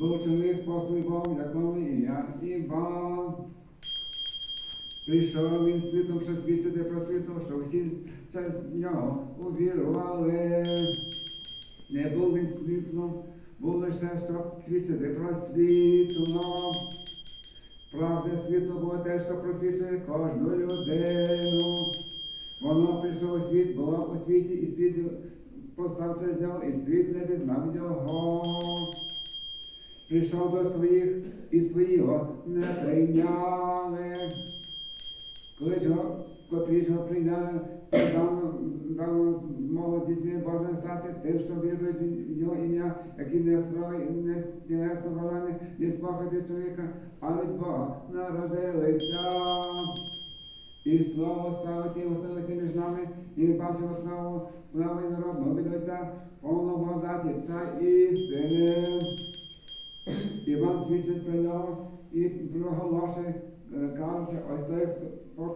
Посланий Богом, якому ім'я Іван. Прийшов він світом, що свідчити про світу, що всі через нього увірували. Не був він світлом, був лише, щоб свідчити про світло. Правда світло було те, що просвічує кожну людину. Воно прийшло у світ, було у світі, і світ постав через нього, і світ не пізнав його. Прийшов до своїх, і свої не прийняли. Коли ж котрі ж його прийняли, дано, дано змогу дітьми Божим стати тим, що вірують в його ім'я, які не справи, не головне, не спахати чоловіка, а від Бога народилися. І слово ставити уселися між нами, і бачимо славу, і народного від Отця, повну благодаті та істини. Іван свідчить про нього і проголошує, е, кажучи, ось той, про